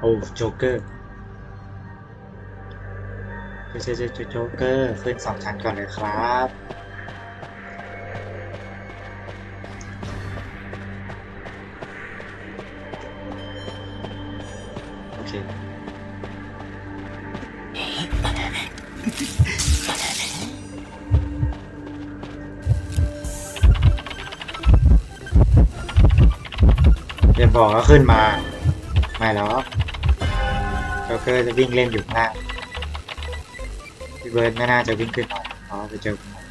โอ้โจ๊กเกอร์เจอเจอเจอโจ๊กเกอร์ขึ้นสองชั้นก่อนเลยครับโอเคเดี๋ยวบอกก็ขึ้นมา ไม่หรอก โจ๊กเกอร์จะวิ่งเล่นอยู่ข้างล่างพี่เบิร์ดไม่น่าจะวิ่งขึ้นมาเพราะไปเจอคุณหมอ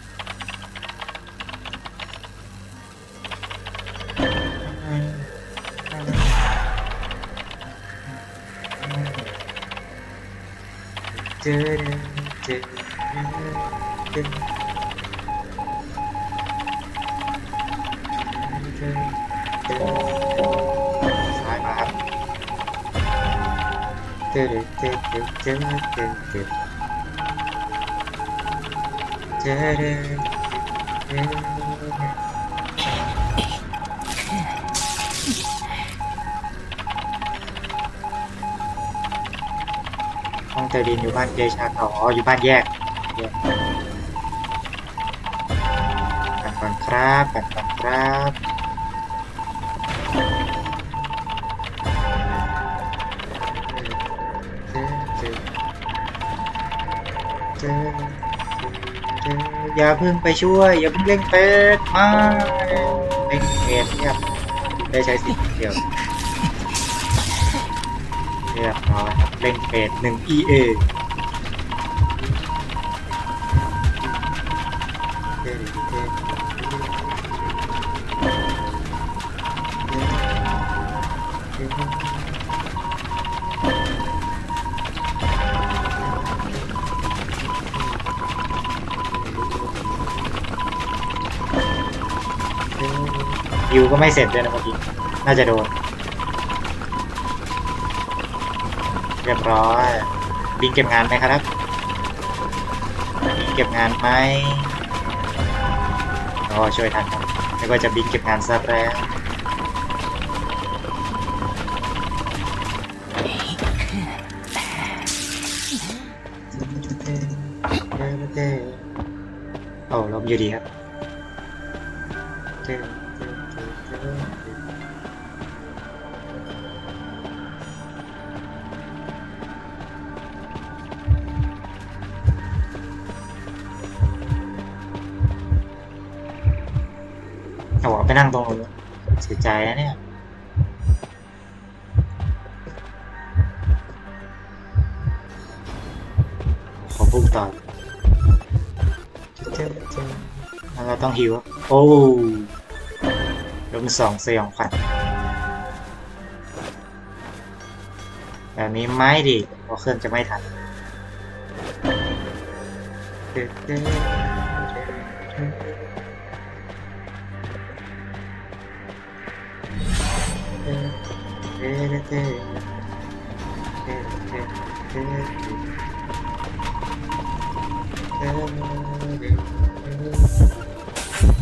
เจอเจอเจอเห้องใต้ดินอยู่บ้านเดชาเขาอ๋อยู่บ้านแยกแยกกันก่อนครับกันก่อนครับ อย่าเพิ่งไปช่วย อย่าเพิ่งเล่งเป็ดมาเล่งเป็ดเนี่ยได้ใช้สิทธิ์เดียวเรียบร้อยครับเล่งเป็ดหนึ่ง EA ยูก็ไม่เสร็จด้วยนะเมื่อกี้ น่าจะโดน เรียบร้อยบินเก็บงานไหมครับบินเก็บงานไหมอ๋อช่วยทันครับไม่ว่าจะบินเก็บงานซะแล้วโอ้ลมอยู่ดีครับ โอ้ไปนั่งตรงนู้นเสียใจนะเนี่ยขอพุ่งต่อแล้วเราต้องหิว โอ้ลมสองสยองขวัญแบบนี้ไม่ดิเพราะเครื่องจะไม่ทัน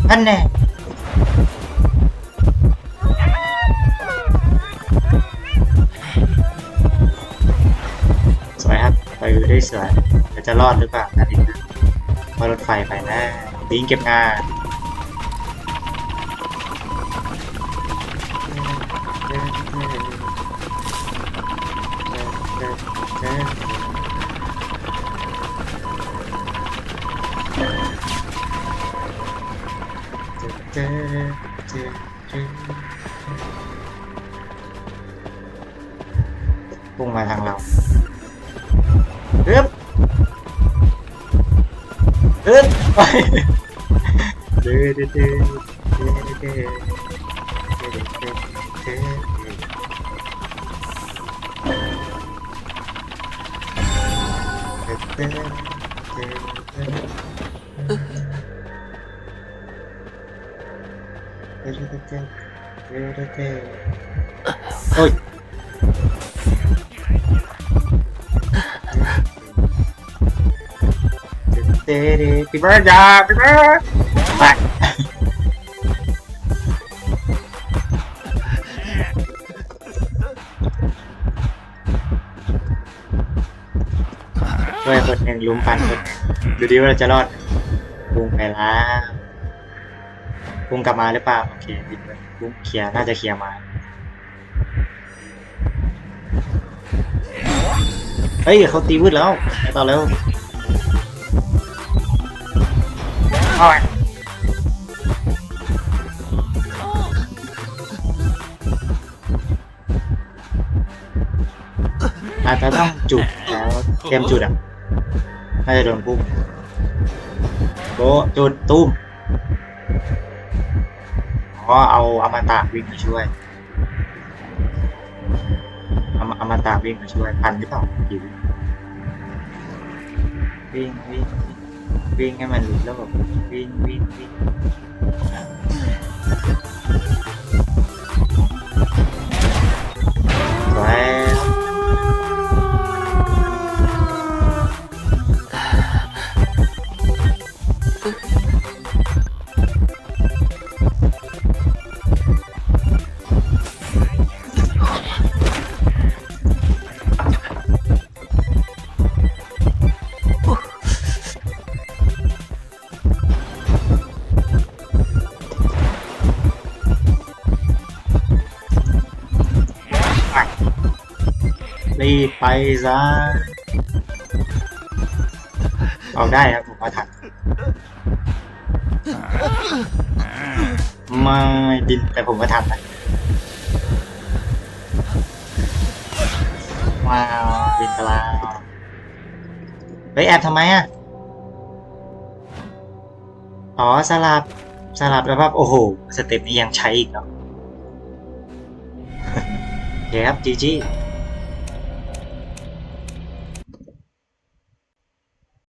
อันแน่สวยครับ ไปได้สวยแต่จะรอดหรือเปล่านั่นเองนะว่ารถไฟไปนะบิงเก็บงาน พุ่งมาทางเราอึ๊บอึ๊บไปเดือดเดือดเดือดเดือดเดื โอ้ยเตเดปิเบิร์ดยาปิเบิร์ดไปด้วยคนหนึ่งลุมปันคนดูดีว่าเราจะรอดลุงไปแล้ว พุงกลับมาหรือเปล่าโอเคบินไปพุงเคลียร์น่าจะเคลียร์มาเฮ้ยเขาตีวืดแล้วไปต่อแล้วเอาไงอาจจะต้องจุดแล้วเตรียมจุดอะน่าจะโดนพุ่มโบจุดตุ้ม ก็เอาอมตะวิ่งมาช่วยอมอมตะวิ่งมาช่วยพันหรือเปล่าอยู่วิ่งวิ่งวิ่งวิ่งให้มันหลุดแล้วแบบวิ่งวิ่งวิ่ง รีบไปซะเอาได้ครับผมมาทันไม่ดินแต่ผมก็ทันนะว้าวบินไปแล้วเฮ้ยแอบทำไมอะ อ๋อสลับสลับแล้วครับโอ้โห สเต็ปนี้ยังใช้อีกเหรอโอเคครับจีจี